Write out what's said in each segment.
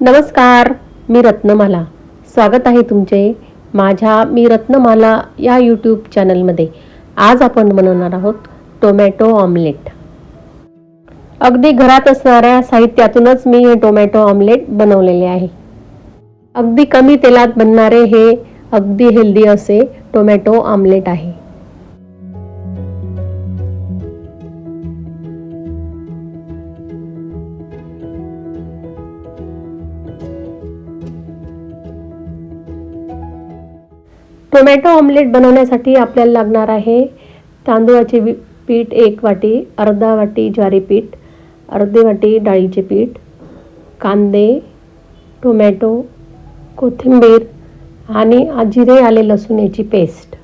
नमस्कार मी रत्नमाला. स्वागत आहे तुमचे माझ्या मी रत्नमाला या यूट्यूब चॅनलमध्ये आज आपण बनवणार आहोत टोमॅटो ऑमलेट. अगदी घरात असणाऱ्या साहित्यातूनच मी हे टोमॅटो ऑमलेट बनवलेले आहे. अगदी कमी तेलात बनणारे हे अगदी हेल्दी असे टोमॅटो ऑमलेट आहे. टोमॅटो ऑमलेट बनवण्यासाठी आपल्याला लागणार आहे तांदूळाचे वि- पीठ एक वाटी अर्धा वाटी ज्वारी पीठ अर्धी वाटी डाळीचे पीठ कांदे टोमॅटो कोथिंबीर आणि जिरे आले लसूण याची पेस्ट.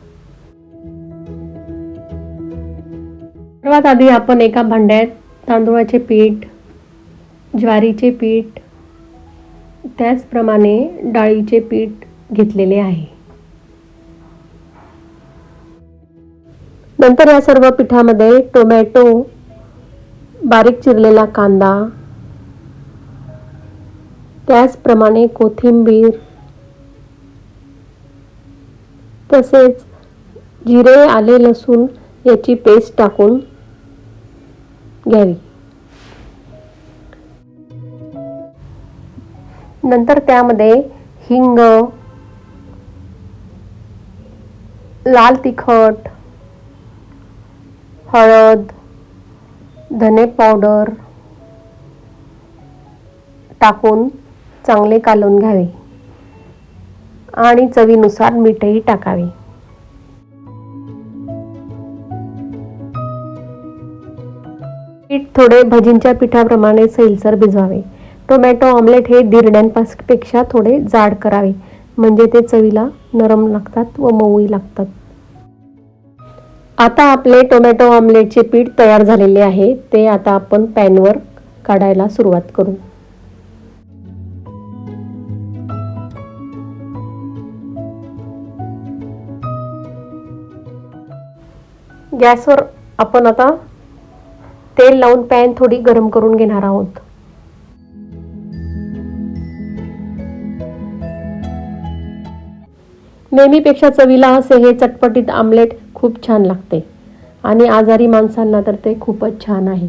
सर्वात आधी आपण एका भांड्यात तांदूळाचे पीठ ज्वारीचे पीठ त्याचप्रमाणे डाळीचे पीठ घेतलेले आहे. नंतर या सर्व पिठामध्ये टोमॅटो बारीक चिरलेला कांदा त्याचप्रमाणे कोथिंबीर तसेच जिरे आले लसूण याची पेस्ट टाकून घ्यावी. नंतर त्यामध्ये हिंग लाल तिखट हळद धने पावडर टाकून चांगले कालवून घ्यावे. आणि चवीनुसार मीठही टाकावे. पीठ थोडे भजींच्या पिठाप्रमाणे सैलसर भिजवावे. टोमॅटो ऑमलेट हे धिरड्यांपेक्षा थोडे जाड करावे. म्हणजे ते चवीला नरम लागतात व मऊही लागतात. आता आपले टोमॅटो ऑमलेटचे पीठ तयार झालेले आहे. ते आता आपण पॅनवर काढायला सुरुवात करू. गॅसवर आपण आता तेल लावून पॅन थोडी गरम करून घेणार आहोत. नेहमीपेक्षा चवीला असे हे चटपटीत आमलेट खूप छान लागते. आणि आजारी माणसांना तर ते खूपच छान आहे.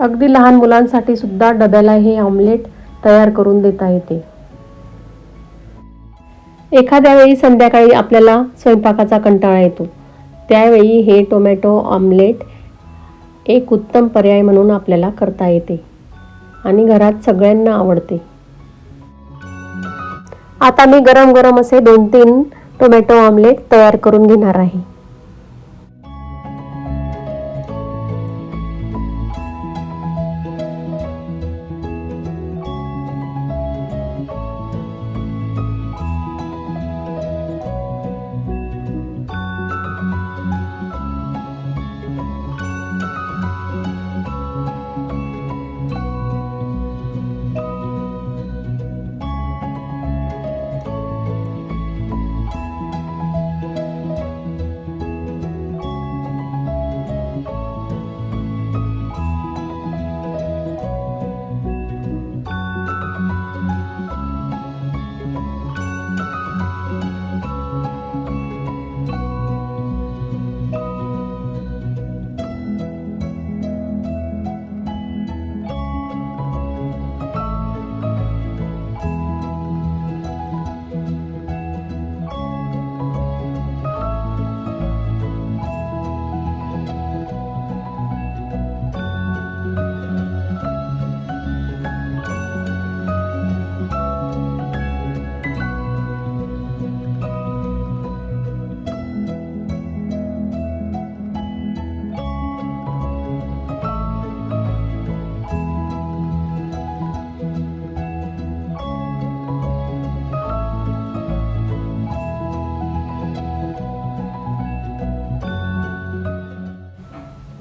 अगदी लहान मुलांसाठी सुद्धा डब्याला हे ऑमलेट तयार करून देता येते. एखाद्या वेळी संध्याकाळी आपल्याला स्वयंपाकाचा कंटाळा येतो. त्यावेळी हे टोमॅटो ऑमलेट एक उत्तम पर्याय म्हणून आपल्याला करता येते. आणि घरात सगळ्यांना आवडते. आता मी गरम गरम असे दोन तीन टोमॅटो ऑमलेट तयार करून घेणार आहे.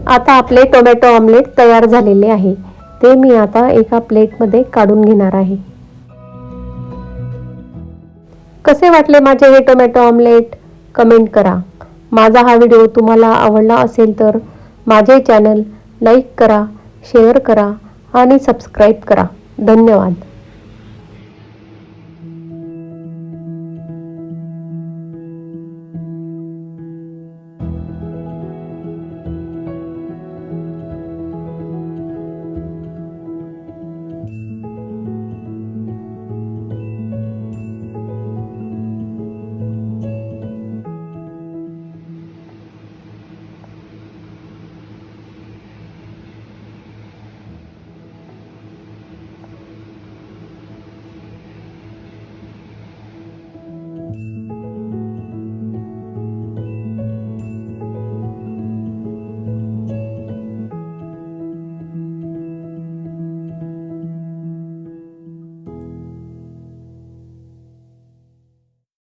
आता आपले टोमॅटो ऑमलेट तयार झालेले आहे. ते मी आता एका प्लेटमध्ये काढून घेणार आहे. कसे वाटले माझे हे टोमॅटो ऑमलेट? कमेंट करा. माझा हा व्हिडिओ तुम्हाला आवडला असेल तर माझे चॅनल लाईक करा शेअर करा आणि सबस्क्राईब करा. धन्यवाद.